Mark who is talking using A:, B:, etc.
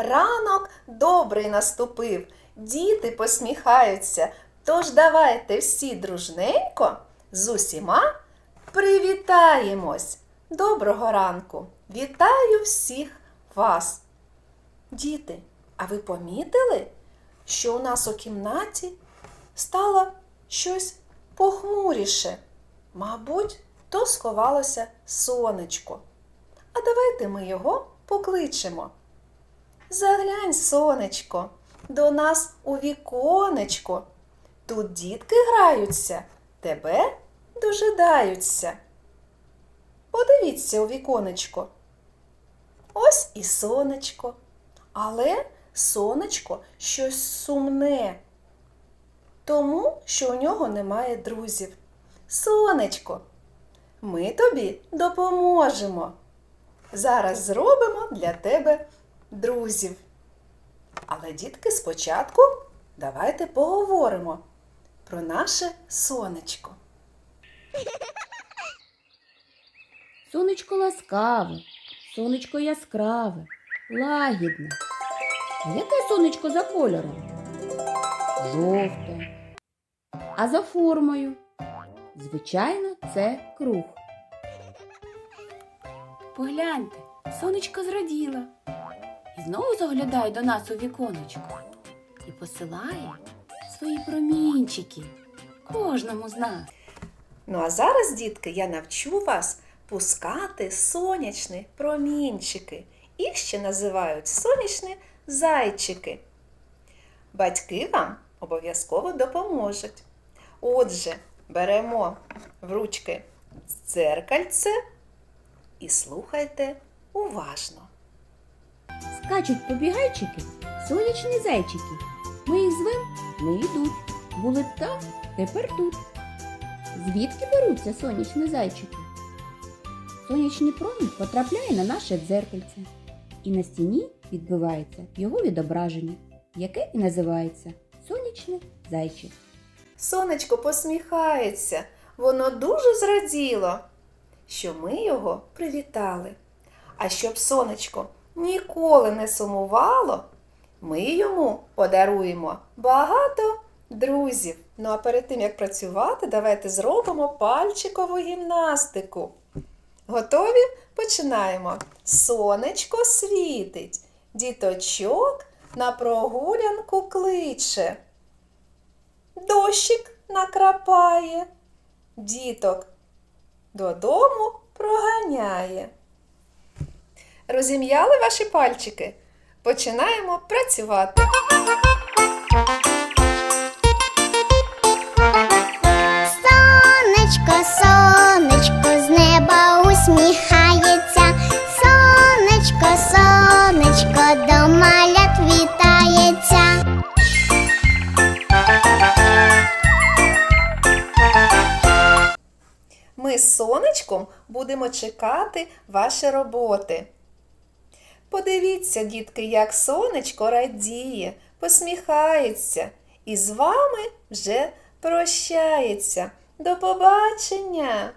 A: Ранок добрий наступив, діти посміхаються. Тож давайте всі дружненько з усіма привітаємось. Доброго ранку! Вітаю всіх вас! Діти, а ви помітили, що у нас у кімнаті стало щось похмуріше? Мабуть, то сховалося сонечко. А давайте ми його покличемо. Заглянь, сонечко, до нас у віконечко. Тут дітки граються, тебе дожидаються. Подивіться у віконечко. Ось і сонечко. Але сонечко щось сумне, тому що у нього немає друзів. Сонечко, ми тобі допоможемо. Зараз зробимо для тебе друзів. Але, дітки, спочатку давайте поговоримо про наше сонечко.
B: Сонечко ласкаве, сонечко яскраве, лагідне. А яке сонечко за кольором? Жовте. А за формою? Звичайно, це круг.
C: Погляньте, сонечко зраділо знову заглядає до нас у віконечко і посилає свої промінчики кожному з нас.
A: Ну а зараз, дітки, я навчу вас пускати сонячні промінчики. Їх ще називають сонячні зайчики. Батьки вам обов'язково допоможуть. Отже, беремо в ручки дзеркальце і слухайте уважно.
B: Скачуть побігайчики, сонячні зайчики. Ми їх звем, не йдуть. Були там, тепер тут. Звідки беруться сонячні зайчики? Сонячний промінь потрапляє на наше дзеркальце, і на стіні відбивається його відображення, яке і називається сонячний зайчик.
A: Сонечко посміхається, воно дуже зраділо, що ми його привітали. А щоб сонечко ніколи не сумувало, ми йому подаруємо багато друзів. Ну а перед тим як працювати, давайте зробимо пальчикову гімнастику. Готові? Починаємо. Сонечко світить, діточок на прогулянку кличе. Дощик накрапає, діток додому проганяє. Розім'яли ваші пальчики? Починаємо працювати.
D: Сонечко, сонечко з неба усміхається. Сонечко, сонечко до малят вітається.
A: Ми з сонечком будемо чекати ваші роботи. Подивіться, дітки, як сонечко радіє, посміхається і з вами вже прощається. До побачення!